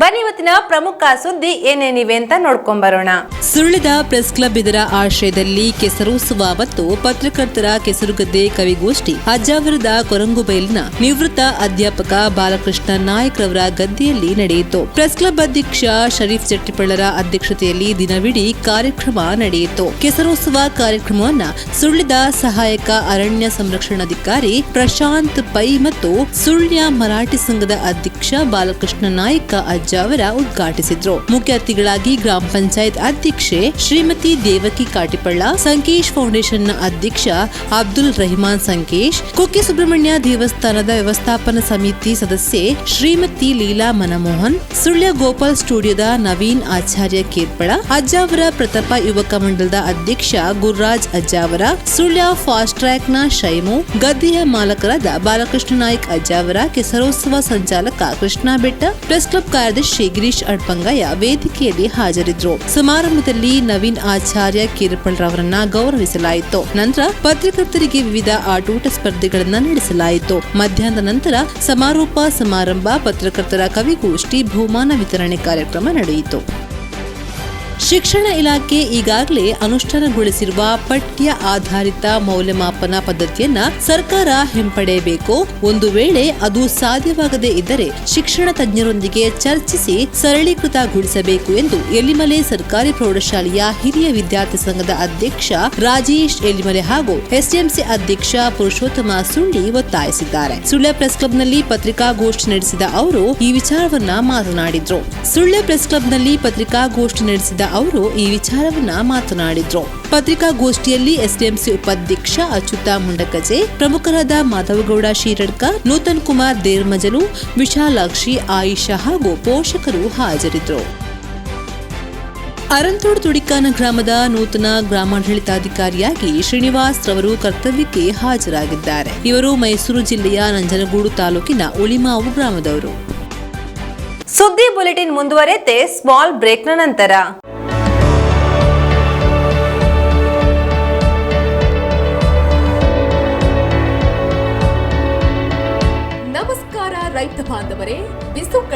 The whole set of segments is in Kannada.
ಬನ್ನಿ ಇವತ್ತಿನ ಪ್ರಮುಖ ಸುದ್ದಿ ಏನೇನಿವೆ ಅಂತ ನೋಡ್ಕೊಂಡ್ ಬರೋಣ. ಸುಳ್ಳಿದ ಪ್ರೆಸ್ ಕ್ಲಬ್ ಇದರ ಆಶ್ರಯದಲ್ಲಿ ಕೆಸರೋತ್ಸವ ಮತ್ತು ಪತ್ರಕರ್ತರ ಕೆಸರುಗದ್ದೆ ಕವಿಗೋಷ್ಠಿ, ಅಜ್ಜಾವರದ ಕೊರಂಗುಬೈಲಿನ ನಿವೃತ್ತ ಅಧ್ಯಾಪಕ ಬಾಲಕೃಷ್ಣ ನಾಯಕ್ ರವರ ಗದ್ದೆಯಲ್ಲಿ ನಡೆಯಿತು. ಪ್ರೆಸ್ ಕ್ಲಬ್ ಅಧ್ಯಕ್ಷ ಶರೀಫ್ ಚಟ್ಟಿಪಳ್ಳರ ಅಧ್ಯಕ್ಷತೆಯಲ್ಲಿ ದಿನವಿಡೀ ಕಾರ್ಯಕ್ರಮ ನಡೆಯಿತು. ಕೆಸರೋತ್ಸವ ಕಾರ್ಯಕ್ರಮವನ್ನ ಸುಳ್ಳಿದ ಸಹಾಯಕ ಅರಣ್ಯ ಸಂರಕ್ಷಣಾಧಿಕಾರಿ ಪ್ರಶಾಂತ್ ಪೈ ಮತ್ತು ಸುಳ್ಯ ಮರಾಠಿ ಸಂಘದ ಅಧ್ಯಕ್ಷ ಬಾಲಕೃಷ್ಣ ನಾಯಕ ಅಜ್ಜ ಅವರ ಉದ್ಘಾಟಿಸಿದ್ರು. ಮುಖ್ಯ ಅತಿಥಿಗಳಾಗಿ ಗ್ರಾಮ ಪಂಚಾಯತ್ ಅಧ್ಯಕ್ಷೆ ಶ್ರೀಮತಿ ದೇವಕಿ ಕಾಟಿಪಳ್ಳ, ಸಂಕೇಶ್ ಫೌಂಡೇಶನ್ನ ಅಧ್ಯಕ್ಷ ಅಬ್ದುಲ್ ರಹಿಮಾನ್ ಸಂಕೇಶ್, ಕುಕ್ಕೆ ಸುಬ್ರಹ್ಮಣ್ಯ ದೇವಸ್ಥಾನದ ವ್ಯವಸ್ಥಾಪನಾ ಸಮಿತಿ ಸದಸ್ಯೆ ಶ್ರೀಮತಿ ಲೀಲಾ ಮನಮೋಹನ್, ಸುಳ್ಯ ಗೋಪಾಲ್ ಸ್ಟುಡಿಯೋದ ನವೀನ್ ಆಚಾರ್ಯ ಕೇರ್ಪಳ ಅಜ್ಜಾವರ ಪ್ರತಾಪ ಯುವಕ ಮಂಡಲದ ಅಧ್ಯಕ್ಷ ಗುರುರಾಜ್ ಅಜ್ಜಾವರ ಸುಳ್ಯ ಫಾಸ್ಟ್ ಟ್ರ್ಯಾಕ್ನ ಶೈಮು, ಗದ್ದೆಯ ಮಾಲಕರಾದ ಬಾಲಕೃಷ್ಣ ನಾಯ್ಕ್ ಅಜ್ಜಾವರ ಕೆಸರೋತ್ಸವ ಸಂಚಾಲಕ ಕೃಷ್ಣ ಬೆಟ್ಟ, ಪ್ರೆಸ್ ಕ್ಲಬ್ ಕಾರ್ಯದರ್ಶಿ ಗಿರೀಶ್ ಅಡ್ಪಂಗಯ್ಯ ವೇದಿಕೆಯಲ್ಲಿ ಹಾಜರಿದ್ದರು ಸಮಾರಂಭದಲ್ಲಿ ನವೀನ್ ಆಚಾರ್ಯ ಕಿರ್ಪಳ್ ರವರನ್ನ ಗೌರವಿಸಲಾಯಿತು. ನಂತರ ಪತ್ರಕರ್ತರಿಗೆ ವಿವಿಧ ಆಟೋಟ ಸ್ಪರ್ಧೆಗಳನ್ನ ನಡೆಸಲಾಯಿತು. ಮಧ್ಯಾಹ್ನದ ನಂತರ ಸಮಾರೋಪ ಸಮಾರಂಭ, ಪತ್ರಕರ್ತರ ಕವಿಗೋಷ್ಠಿ, ಬಹುಮಾನ ವಿತರಣೆ ಕಾರ್ಯಕ್ರಮ ನಡೆಯಿತು. ಶಿಕ್ಷಣ ಇಲಾಖೆ ಈಗಾಗಲೇ ಅನುಷ್ಠಾನಗೊಳಿಸಿರುವ ಪಠ್ಯ ಆಧಾರಿತ ಮೌಲ್ಯಮಾಪನ ಪದ್ಧತಿಯನ್ನ ಸರ್ಕಾರ ಹಿಂಪಡೆಯಬೇಕು. ಒಂದು ವೇಳೆ ಅದು ಸಾಧ್ಯವಾಗದೇ ಇದ್ದರೆ ಶಿಕ್ಷಣ ತಜ್ಞರೊಂದಿಗೆ ಚರ್ಚಿಸಿ ಸರಳೀಕೃತಗೊಳಿಸಬೇಕು ಎಂದು ಎಲಿಮಲೆ ಸರ್ಕಾರಿ ಪ್ರೌಢಶಾಲೆಯ ಹಿರಿಯ ವಿದ್ಯಾರ್ಥಿ ಸಂಘದ ಅಧ್ಯಕ್ಷ ರಾಜೇಶ್ ಎಲಿಮಲೆ ಹಾಗೂ ಎಸ್ಡಿಎಂಸಿ ಅಧ್ಯಕ್ಷ ಪುರುಷೋತ್ತಮ ಸುಳ್ಳಿ ಒತ್ತಾಯಿಸಿದ್ದಾರೆ. ಸುಳ್ಯ ಪ್ರೆಸ್ ಕ್ಲಬ್ನಲ್ಲಿ ಪತ್ರಿಕಾಗೋಷ್ಠಿ ನಡೆಸಿದ ಅವರು ಈ ವಿಚಾರವನ್ನ ಮಾತನಾಡಿದ್ರು. ಸುಳ್ಯ ಪ್ರೆಸ್ ಕ್ಲಬ್ನಲ್ಲಿ ಪತ್ರಿಕಾಗೋಷ್ಠಿ ನಡೆಸಿದ ಅವರು ಈ ವಿಚಾರವನ್ನ ಮಾತನಾಡಿದ್ರು. ಪತ್ರಿಕಾಗೋಷ್ಠಿಯಲ್ಲಿ ಎಸ್ಡಿಎಂಸಿ ಉಪಾಧ್ಯಕ್ಷ ಅಚ್ಯುತ ಮುಂಡಕಜೆ, ಪ್ರಮುಖರಾದ ಮಾಧವಗೌಡ ಶೀರಡ್ಕ, ನೂತನ್ ಕುಮಾರ್ ದೇರ್ಮಜಲು, ವಿಶಾಲಾಕ್ಷಿ ಆಯಿಷಾ ಹಾಗೂ ಪೋಷಕರು ಹಾಜರಿದ್ದರು. ಅರಂತೋಡ್ ತುಡಿಕಾನ ಗ್ರಾಮದ ನೂತನ ಗ್ರಾಮಾಡಳಿತಾಧಿಕಾರಿಯಾಗಿ ಶ್ರೀನಿವಾಸ್ ರವರು ಕರ್ತವ್ಯಕ್ಕೆ ಹಾಜರಾಗಿದ್ದಾರೆ. ಇವರು ಮೈಸೂರು ಜಿಲ್ಲೆಯ ನಂಜನಗೂಡು ತಾಲೂಕಿನ ಉಳಿಮಾವು ಗ್ರಾಮದವರು. ಸುದ್ದಿ ಬುಲೆಟಿನ್ ಮುಂದುವರೆತೆ ಸ್ಮಾಲ್ ಬ್ರೇಕ್ನ ನಂತರ.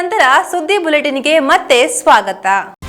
ನಂತರ ಸುದ್ದಿ ಬುಲೆಟಿನ್ಗೆ ಮತ್ತೆ ಸ್ವಾಗತ.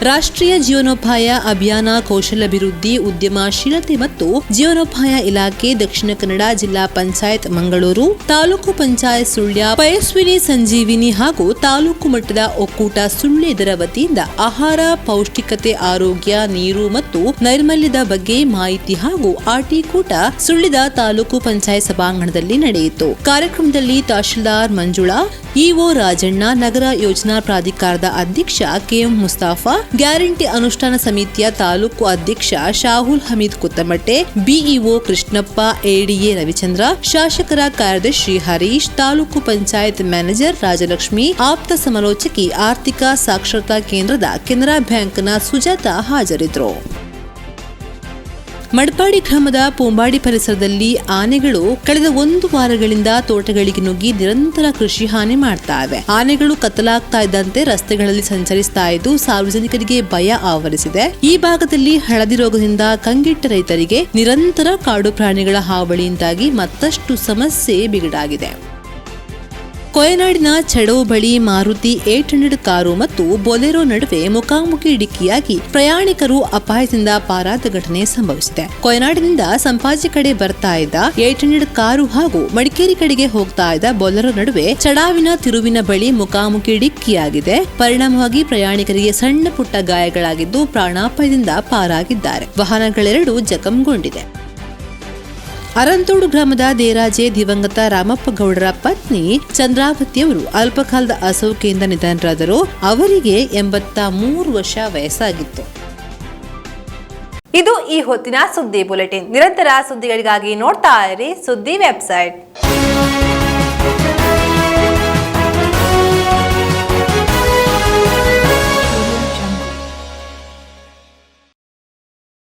ರಾಷ್ಟ್ರೀಯ ಜೀವನೋಪಾಯ ಅಭಿಯಾನ ಕೌಶಲ್ಯಾಭಿವೃದ್ಧಿ ಉದ್ಯಮಶೀಲತೆ ಮತ್ತು ಜೀವನೋಪಾಯ ಇಲಾಖೆ ದಕ್ಷಿಣ ಕನ್ನಡ ಜಿಲ್ಲಾ ಪಂಚಾಯತ್ ಮಂಗಳೂರು, ತಾಲೂಕು ಪಂಚಾಯತ್ ಸುಳ್ಯ ಪಯಸ್ವಿನಿ ಸಂಜೀವಿನಿ ಹಾಗೂ ತಾಲೂಕು ಮಟ್ಟದ ಒಕ್ಕೂಟ ಸುಳ್ಯ ಇದರ ವತಿಯಿಂದ ಆಹಾರ, ಪೌಷ್ಟಿಕತೆ, ಆರೋಗ್ಯ, ನೀರು ಮತ್ತು ನೈರ್ಮಲ್ಯದ ಬಗ್ಗೆ ಮಾಹಿತಿ ಹಾಗೂ ಆಟಿಕೂಟ ಸುಳ್ಳಿದ ತಾಲೂಕು ಪಂಚಾಯತ್ ಸಭಾಂಗಣದಲ್ಲಿ ನಡೆಯಿತು. ಕಾರ್ಯಕ್ರಮದಲ್ಲಿ ತಹಶೀಲ್ದಾರ್ ಮಂಜುಳಾ, ಇಒ ರಾಜಣ್ಣ, ನಗರ ಯೋಜನಾ ಪ್ರಾಧಿಕಾರದ ಅಧ್ಯಕ್ಷ ಕೆಎಂ ಮುಸ್ತಾಫಾ ಗ್ಯಾರಂಟಿ ಅನುಷ್ಠಾನ ಸಮಿತಿಯ ತಾಲೂಕು ಅಧ್ಯಕ್ಷ ಶಾಹುಲ್ ಹಮೀದ್ ಕುತ್ತಮಟ್ಟೆ, ಬಿಇಒ ಕೃಷ್ಣಪ್ಪ, ಎಡಿಎ ರವಿಚಂದ್ರ, ಶಾಸಕರ ಕಾರ್ಯದರ್ಶಿ ಹರೀಶ್, ತಾಲೂಕು ಪಂಚಾಯತ್ ಮ್ಯಾನೇಜರ್ ರಾಜಲಕ್ಷ್ಮಿ, ಆಪ್ತ ಸಮಾಲೋಚಕಿ ಆರ್ಥಿಕ ಸಾಕ್ಷರತಾ ಕೇಂದ್ರದ ಕೆನರಾ ಬ್ಯಾಂಕ್ನ ಸುಜಾತ ಹಾಜರಿದ್ದರು. ಮಡ್ಪಾಡಿ ಗ್ರಾಮದ ಪೂಂಬಾಡಿ ಪರಿಸರದಲ್ಲಿ ಆನೆಗಳು ಕಳೆದ ಒಂದು ವಾರಗಳಿಂದ ತೋಟಗಳಿಗೆ ನುಗ್ಗಿ ನಿರಂತರ ಕೃಷಿ ಹಾನಿ ಮಾಡ್ತಾ ಆನೆಗಳು ಕತ್ತಲಾಗ್ತಾ ಇದ್ದಂತೆ ರಸ್ತೆಗಳಲ್ಲಿ ಸಂಚರಿಸ್ತಾ ಇದ್ದು ಸಾರ್ವಜನಿಕರಿಗೆ ಭಯ ಆವರಿಸಿದೆ. ಈ ಭಾಗದಲ್ಲಿ ಹಳದಿ ರೋಗದಿಂದ ಕಂಗೆಟ್ಟ ರೈತರಿಗೆ ನಿರಂತರ ಕಾಡು ಪ್ರಾಣಿಗಳ ಹಾವಳಿಯಿಂದಾಗಿ ಮತ್ತಷ್ಟು ಸಮಸ್ಯೆ ಬಿಗಡಾಗಿದೆ. ಕೊಯನಾಡಿನ ಛಡೋ ಬಳಿ ಮಾರುತಿ ಏಟ್ ಹಂಡ್ರೆಡ್ ಕಾರು ಮತ್ತು ಬೊಲೆರೋ ನಡುವೆ ಮುಖಾಮುಖಿ ಡಿಕ್ಕಿಯಾಗಿ ಪ್ರಯಾಣಿಕರು ಅಪಾಯದಿಂದ ಪಾರಾದ ಘಟನೆ ಸಂಭವಿಸಿದೆ. ಕೊಯನಾಡಿನಿಂದ ಸಂಪಾಜಿ ಕಡೆ ಬರ್ತಾ ಇದ್ದ ಏಟ್ ಹಂಡ್ರೆಡ್ ಕಾರು ಹಾಗೂ ಮಡಿಕೇರಿ ಕಡೆಗೆ ಹೋಗ್ತಾ ಇದ್ದ ಬೊಲೆರೋ ನಡುವೆ ಚಡಾವಿನ ತಿರುವಿನ ಬಳಿ ಮುಖಾಮುಖಿ ಡಿಕ್ಕಿಯಾಗಿದೆ. ಪರಿಣಾಮವಾಗಿ ಪ್ರಯಾಣಿಕರಿಗೆ ಸಣ್ಣ ಪುಟ್ಟ ಗಾಯಗಳಾಗಿದ್ದು ಪ್ರಾಣಾಪಾಯದಿಂದ ಪಾರಾಗಿದ್ದಾರೆ. ವಾಹನಗಳೆರಡು ಜಖಂಗೊಂಡಿದೆ. ಅರಂತೋಡು ಗ್ರಾಮದ ದೇರಾಜೆ ದಿವಂಗತ ರಾಮಪ್ಪ ಗೌಡರ ಪತ್ನಿ ಚಂದ್ರಾವತಿಯವರು ಅಲ್ಪಕಾಲದ ಅಸೌಖ್ಯದಿಂದ ನಿಧನರಾದರು. ಅವರಿಗೆ ಎಂಬತ್ತ ಮೂರು ವರ್ಷ ವಯಸ್ಸಾಗಿತ್ತು. ಇದು ಈ ಹೊತ್ತಿನ ಸುದ್ದಿ ಬುಲೆಟಿನ್. ನಿರಂತರ ಸುದ್ದಿಗಳಿಗಾಗಿ ನೋಡ್ತಾ ಇರಿ ಸುದ್ದಿ ವೆಬ್ಸೈಟ್.